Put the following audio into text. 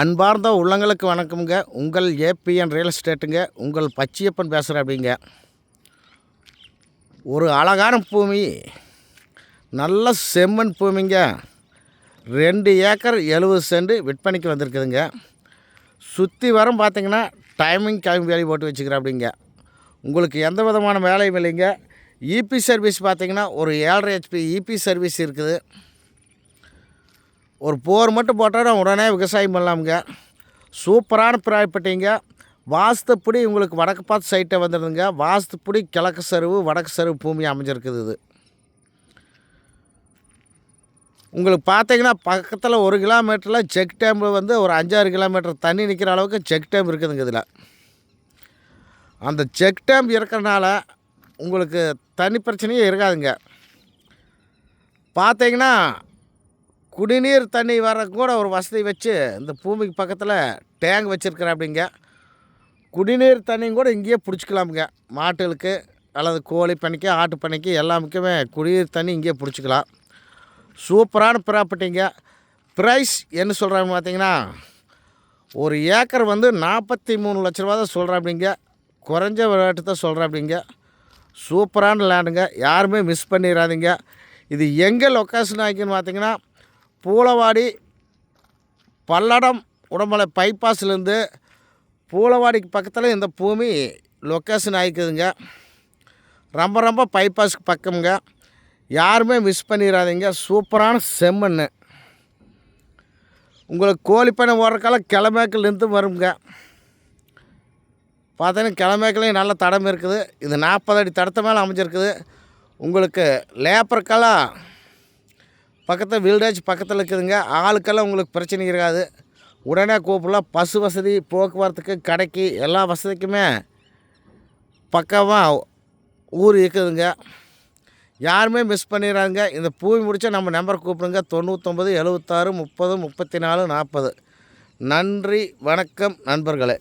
அன்பார்ந்த உள்ளங்களுக்கு வணக்கம்ங்க. உங்கள் ஏபிஎன் ரியல் எஸ்டேட்டுங்க. உங்கள் பச்சியப்பன் பேசுகிற அப்படிங்க ஒரு அழகான பூமி. நல்ல செம்மண் பூமிங்க. ரெண்டு ஏக்கர் எழுபது சென்ட் விற்பனைக்கு வந்திருக்குதுங்க. சுற்றி வரம் பார்த்தீங்கன்னா டைமிங் டைம் வேலி போட்டு வச்சுக்கிறேன் அப்படிங்க உங்களுக்கு எந்த விதமான வேலையும் இல்லைங்க. இபி சர்வீஸ் பார்த்தீங்கன்னா ஒரு ஏழரை ஹெச்பி இபி சர்வீஸ் இருக்குது. ஒரு போர் மட்டும் போட்டால் உடனே விவசாயம் பண்ணலாமுங்க. சூப்பரான ப்ராப்பர்ட்டிங்க வாஸ்துப்படி உங்களுக்கு வடக்கு பார்த்து சைட்டை வந்துடுதுங்க. வாஸ்துப்படி கிழக்கு சருவு வடக்கு சருவு பூமி அமைஞ்சிருக்குது இது. உங்களுக்கு பார்த்தீங்கன்னா பக்கத்தில் ஒரு கிலோமீட்டரில் செக் டேம் வந்து ஒரு அஞ்சாறு கிலோமீட்டர் தண்ணி நிற்கிற அளவுக்கு செக் டேம் இருக்குதுங்க இதில். அந்த செக் டேம் இருக்கிறனால உங்களுக்கு தண்ணி பிரச்சனையே இருக்காதுங்க. பார்த்தீங்கன்னா குடிநீர் தண்ணி வர கூட ஒரு வசதி வச்சு இந்த பூமிக்கு பக்கத்தில் டேங்க் வச்சுருக்குறேன் அப்படிங்க. குடிநீர் தண்ணியும் கூட இங்கேயே பிடிச்சிக்கலாமுங்க. மாட்டுகளுக்கு அல்லது கோழி பண்ணைக்கு ஆட்டு பண்ணைக்கு எல்லாமுக்குமே குடிநீர் தண்ணி இங்கேயே பிடிச்சிக்கலாம். சூப்பரான ப்ராப்பர்ட்டிங்க. ப்ரைஸ் என்ன சொல்கிறாங்க பார்த்தீங்கன்னா ஒரு ஏக்கர் வந்து நாற்பத்தி மூணு லட்ச ரூபா தான் சொல்கிறேன் அப்படிங்க. குறைஞ்ச ரேட்டு தான் சொல்கிறேன் அப்படிங்க. சூப்பரான லேண்டுங்க. யாருமே மிஸ் பண்ணிடாதீங்க இது எங்கே லொக்கேஷன் ஆகிக்குன்னு பார்த்தீங்கன்னா பூலவாடி பல்லடம் உடம்பலை பைபாஸ்லேருந்து பூலவாடிக்கு பக்கத்தில் இந்த பூமி லொக்கேஷன் ஆகிக்குதுங்க ரொம்ப ரொம்ப பைபாஸ்க்கு பக்கம்ங்க. யாருமே மிஸ் பண்ணிடாதீங்க சூப்பரான செம்மண் உங்களுக்கு கோழிப்பனை ஓடுறக்கால கிளமேக்கிலேருந்து வருங்க. பார்த்தீங்கன்னா கிளமேக்கலையும் நல்ல தடம் இருக்குது. இது நாற்பது அடி தடத்தை மேலே அமைஞ்சிருக்குது. உங்களுக்கு லேப்பருக்கெல்லாம் பக்கத்தில் வில்டேஜ் பக்கத்தில் இருக்குதுங்க. ஆளுக்கெல்லாம் உங்களுக்கு பிரச்சனை இருக்காது. உடனே கூப்பிடலாம். பஸ் வசதி போக்குவரத்துக்கு கடைக்கு எல்லா வசதிக்குமே பக்கமாக ஊர் இருக்குதுங்க. யாருமே மிஸ் பண்ணிடுறாங்க இந்த பூமி முடிச்சா நம்ம நம்பர் கூப்பிடுங்க. தொண்ணூற்றொம்பது எழுபத்தாறு முப்பது முப்பத்தி நாலு நாற்பது. நன்றி வணக்கம் நண்பர்களே.